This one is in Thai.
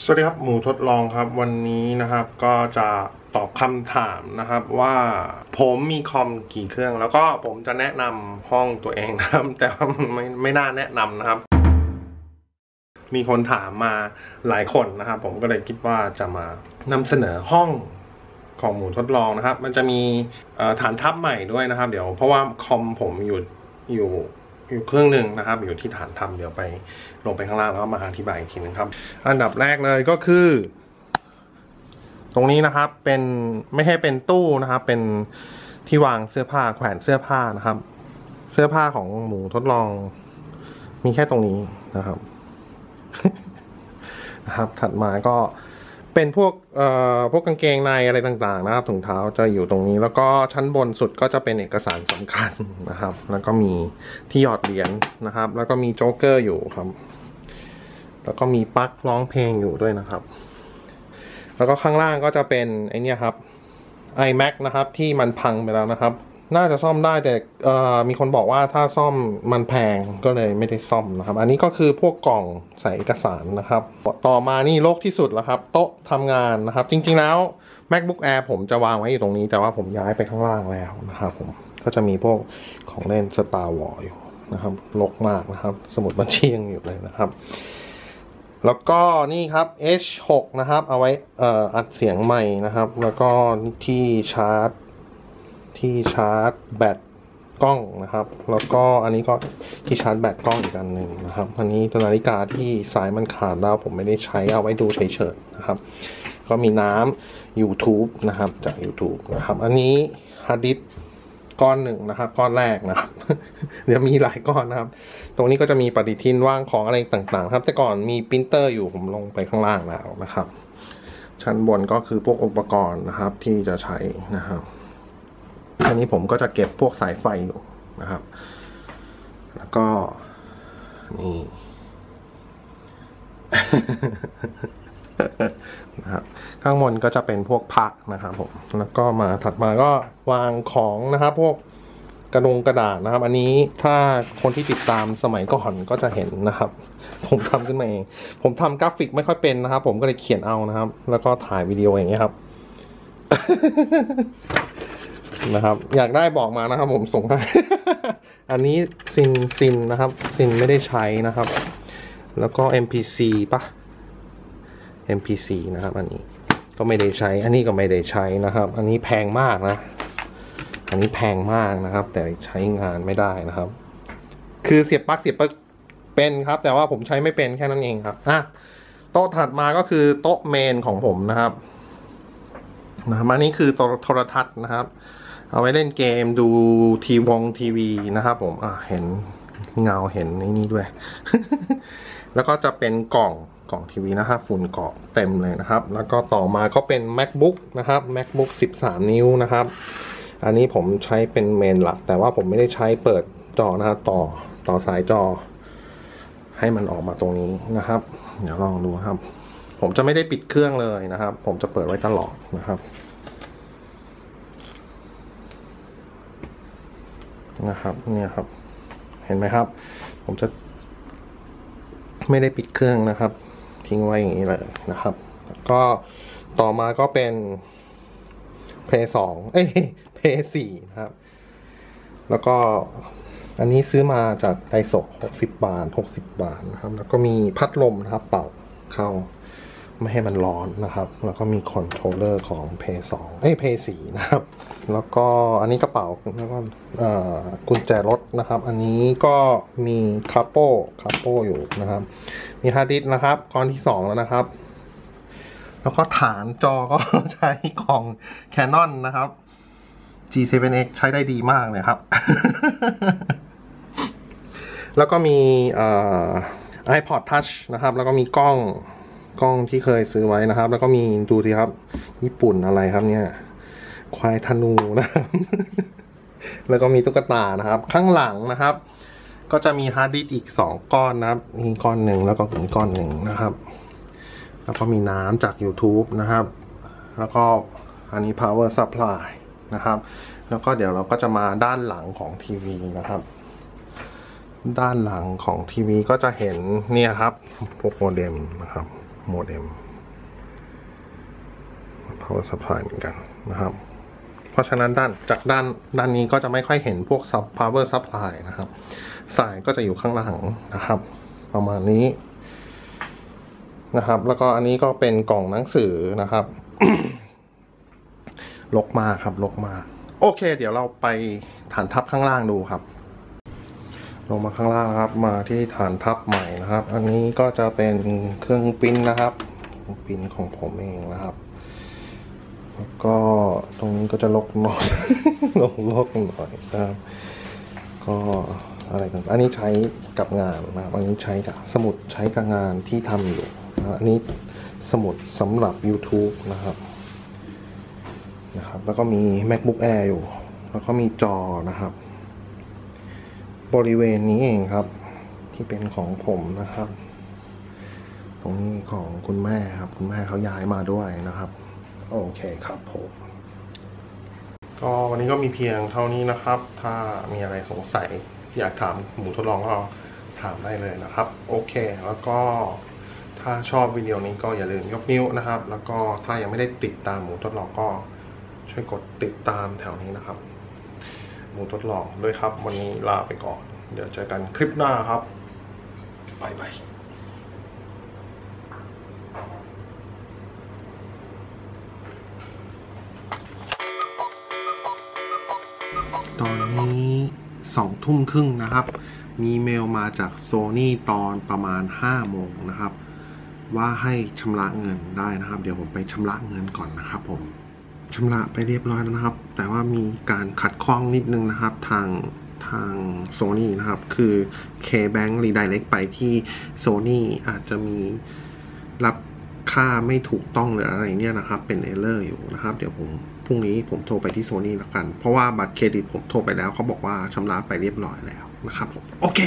สวัสดีครับ หมูทดลองครับวันนี้นะครับก็จะตอบคำถามนะครับว่าผมมีคอมกี่เครื่อง แล้วก็ผมจะแนะนำห้องตัวเองนะครับ แต่ว่าไม่ไม่น่าแนะนำนะครับ มีคนถามมาหลายคนนะครับ ผมก็เลยคิดว่าจะมานำเสนอห้องของหมูทดลองนะครับ มันจะมีฐานทัพใหม่ด้วยนะครับ เดี๋ยวเพราะว่าคอมผมอยู่อยู่ อยู่เครื่องหนึ่งนะครับ อยู่ที่ฐานทัพเดี๋ยวไปลงไปข้างล่างแล้วมาอธิบายอีกทีนึงครับ อันดับแรกเลยก็คือ ตรงนี้นะครับเป็นไม่ใช่เป็นตู้นะครับ เป็นที่วางเสื้อผ้าแขวนเสื้อผ้านะครับ เสื้อผ้าของหมูทดลอง มีแค่ตรงนี้นะครับนะครับ ถัดมาก็ เป็นพวกเอ่อพวกกางเกงในอะไรต่างๆนะครับถุงเท้าจะอยู่ตรงนี้ แล้วก็ชั้นบนสุดก็จะเป็นเอกสารสำคัญนะครับ แล้วก็มีที่หยอดเหรียญนะครับ แล้วก็มีโจ๊กเกอร์อยู่ครับ แล้วก็มีปลั๊กร้องเพลงอยู่ด้วยนะครับ แล้วก็ข้างล่างก็จะเป็นไอเนี้ยครับ iMac นะครับที่มันพังไปแล้วนะครับ น่าจะซ่อมได้แต่มีคนบอกว่าถ้าซ่อมมันแพงก็เลยไม่ได้ซ่อมนะครับ อันนี้ก็คือพวกกล่องใส่เอกสารนะครับ ต่อมานี่โลกที่สุดแล้วครับ โต๊ะทำงานนะครับ จริง ๆแล้ว MacBook Air ผมจะวางไว้อยู่ตรงนี้ แต่ว่าผมย้ายไปข้างล่างแล้วนะครับผมก็จะมีพวกของเล่น Star Wars อยู่นะครับรกมากนะครับ สมุดบัญชียังอยู่เลยนะครับ แล้วก็นี่ครับ H6 นะครับ เอาไว้อัดเสียงใหม่นะครับ แล้วก็ที่ชาร์จ ที่ชาร์จแบตกล้องนะครับ แล้วก็อันนี้ก็ที่ชาร์จแบตกล้องอีกอันหนึ่งนะครับ อันนี้ตัวนาฬิกาที่สายมันขาดแล้วผมไม่ได้ใช้เอาไว้ดูเฉยๆนะครับ ก็มีน้ำ YouTube นะครับจาก YouTube นะครับ อันนี้ฮาร์ดดิสก์ก้อนหนึ่งนะครับ ก้อนแรกนะครับ เดี๋ยวมีหลายก้อนนะครับ ตรงนี้ก็จะมีปฏิทินว่างของอะไรต่างๆ ครับ แต่ก่อนมีปรินเตอร์อยู่ผมลงไปข้างล่างแล้วนะครับ ชั้นบนก็คือพวกอุปกรณ์นะครับที่จะใช้นะครับ อันนี้ผมก็จะเก็บพวกสายไฟอยู่นะครับ แล้วก็นี่นะครับข้างบนก็จะเป็นพวกพักนะครับผม แล้วก็มาถัดมาก็วางของนะครับ พวกกระดงกระดาษนะครับ อันนี้ถ้าคนที่ติดตามสมัยก่อนก็จะเห็นนะครับ ผมทำขึ้นมาเอง ผมทำกราฟิกไม่ค่อยเป็นนะครับ ผมก็เลยเขียนเอานะครับ แล้วก็ถ่ายวิดีโออย่างเงี้ยครับ นะครับ อยากได้บอกมานะครับ ผมส่งให้ อันนี้ซินซินนะครับ ซินไม่ได้ใช้นะครับ แล้วก็ MPC ปะ MPC นะครับ อันนี้ก็ไม่ได้ใช้ อันนี้ก็ไม่ได้ใช้นะครับ อันนี้แพงมากนะ อันนี้แพงมากนะครับ แต่ใช้งานไม่ได้นะครับ คือเสียบปลั๊กเสียบปลั๊กเป็นครับ แต่ว่าผมใช้ไม่เป็นแค่นั้นเองครับอะโต๊ะถัดมาก็คือโต๊ะเมนของผมนะครับนะครับอันนี้คือโทรทัศน์นะครับ เอาไว้เล่นเกมดูทีวงทีวีนะครับผมอะเห็นเงาเห็นไอ้นี่ด้วย แล้วก็จะเป็นกล่องกล่องทีวีนะครับฝุ่นเกาะเต็มเลยนะครับ แล้วก็ต่อมาก็เป็น macbook นะครับ macbook 13 นิ้วนะครับ อันนี้ผมใช้เป็นเมนหลัก แต่ว่าผมไม่ได้ใช้เปิดจอนะครับต่อต่อสายจอ ให้มันออกมาตรงนี้นะครับ เดี๋ยวลองดูครับ ผมจะไม่ได้ปิดเครื่องเลยนะครับ ผมจะเปิดไว้ตลอดนะครับ นะครับเนี่ยครับ เห็นไหมครับ ผมจะ ไม่ได้ปิดเครื่องนะครับ ทิ้งไว้อย่างนี้เลยนะครับ ก็ต่อมาก็เป็นเพย์สองเอ้ยเพย์สี่นะครับ แล้วก็อันนี้ซื้อมาจากไดโซหกสิบบาทหกสิบบาทนะครับ แล้วก็มีพัดลมนะครับ เป่าเข้า ไม่ให้มันร้อนนะครับ แล้วก็มีคอนโทรลเลอร์ของเพย์สองเอ้ยเพย์สี่นะครับ แล้วก็อันนี้กระเป๋าแล้วก็กุญแจรถนะครับ อันนี้ก็มีคาโป้คาโป้อยู่นะครับ มีฮาร์ดดิสก์นะครับก้อนที่สองแล้วนะครับ แล้วก็ฐานจอก็ใช้ของ Canon นะครับ G7X ใช้ได้ดีมากเลยครับ แล้วก็มีเอ่อ iPod Touch นะครับ แล้วก็มีกล้อง กล้องที่เคยซื้อไว้นะครับ แล้วก็มีดูสิครับ ญี่ปุ่นอะไรครับเนี่ย ควายธนูนะครับ แล้วก็มีตุ๊กตานะครับ ข้างหลังนะครับ ก็จะมีฮาร์ดดิสก์อีก 2 ก้อนนะครับนี่ก้อนหนึ่งแล้วก็อีกก้อนหนึ่งนะครับ แล้วก็มีน้ำจาก YouTube นะครับ แล้วก็อันนี้ power supply นะครับ แล้วก็เดี๋ยวเราก็จะมาด้านหลังของทีวีนะครับด้านหลังของทีวีก็จะเห็นเนี่ยครับพวกโมเดมนะครับ โมเด็ม power supply เหมือนกันนะครับ เพราะฉะนั้นด้านจากด้านด้านนี้ก็จะไม่ค่อยเห็นพวก sub power supply นะครับ สายก็จะอยู่ข้างหลังนะครับ ประมาณนี้นะครับ แล้วก็อันนี้ก็เป็นกล่องหนังสือนะครับลกมากครับลกมาก โอเค เดี๋ยวเราไปฐานทัพข้างล่างดูครับ ลงมาข้างล่างนะครับ มาที่ฐานทัพใหม่นะครับ อันนี้ก็จะเป็นเครื่องปิ้นนะครับปิ้นของผมเองนะครับ แล้วก็ตรงนี้ก็จะลกหน่อยลกลกหน่อยนะครับ ก็อะไรต่างอันนี้ใช้กับงานนะครับอันนี้ใช้กับสมุดใช้กับงานที่ทำอยู่นะอันนี้สมุดสำหรับ YouTube นะครับนะครับ แล้วก็มี macbook air อยู่ แล้วก็มีจอนะครับ บริเวณนี้เองครับ ที่เป็นของผมนะครับ ตรงนี้ของคุณแม่ครับ คุณแม่เขาย้ายมาด้วยนะครับ โอเคครับผมก็วันนี้ก็มีเพียงเท่านี้นะครับ ถ้ามีอะไรสงสัยอยากถามหมูทดลองก็ถามได้เลยนะครับ โอเค แล้วก็ถ้าชอบวิดีโอนี้ก็อย่าลืมยกนิ้วนะครับ แล้วก็ถ้ายังไม่ได้ติดตามหมูทดลองก็ช่วยกดติดตามแถวนี้นะครับ หมูทดลองด้วยครับ วันนี้ลาไปก่อน เดี๋ยวเจอกันคลิปหน้าครับบายบายตอนนี้สองทุ่มครึ่งนะครับ มีเมลมาจากโซ n y ตอนประมาณ5โมงนะครับ ว่าให้ชำระเงินได้นะครับ เดี๋ยวผมไปชำระเงินก่อนนะครับผม ชำระไปเรียบร้อยแล้วนะครับ แต่ว่ามีการขัดข้องนิดนึงนะครับทางทางโซ n y นะครับ คือ K-Bank Redirect ไปที่ Sony อาจจะมีรับค่าไม่ถูกต้องหรืออะไรเนี่ยนะครับ เป็นเอเลอร์อยู่นะครับ เดี๋ยวผมพรุ่งนี้ผมโทรไปที่โซนี่แล้วกัน เพราะว่าบัตรเครดิตผมโทรไปแล้วเขาบอกว่าชำระไปเรียบร้อยแล้วนะครับผมโอเค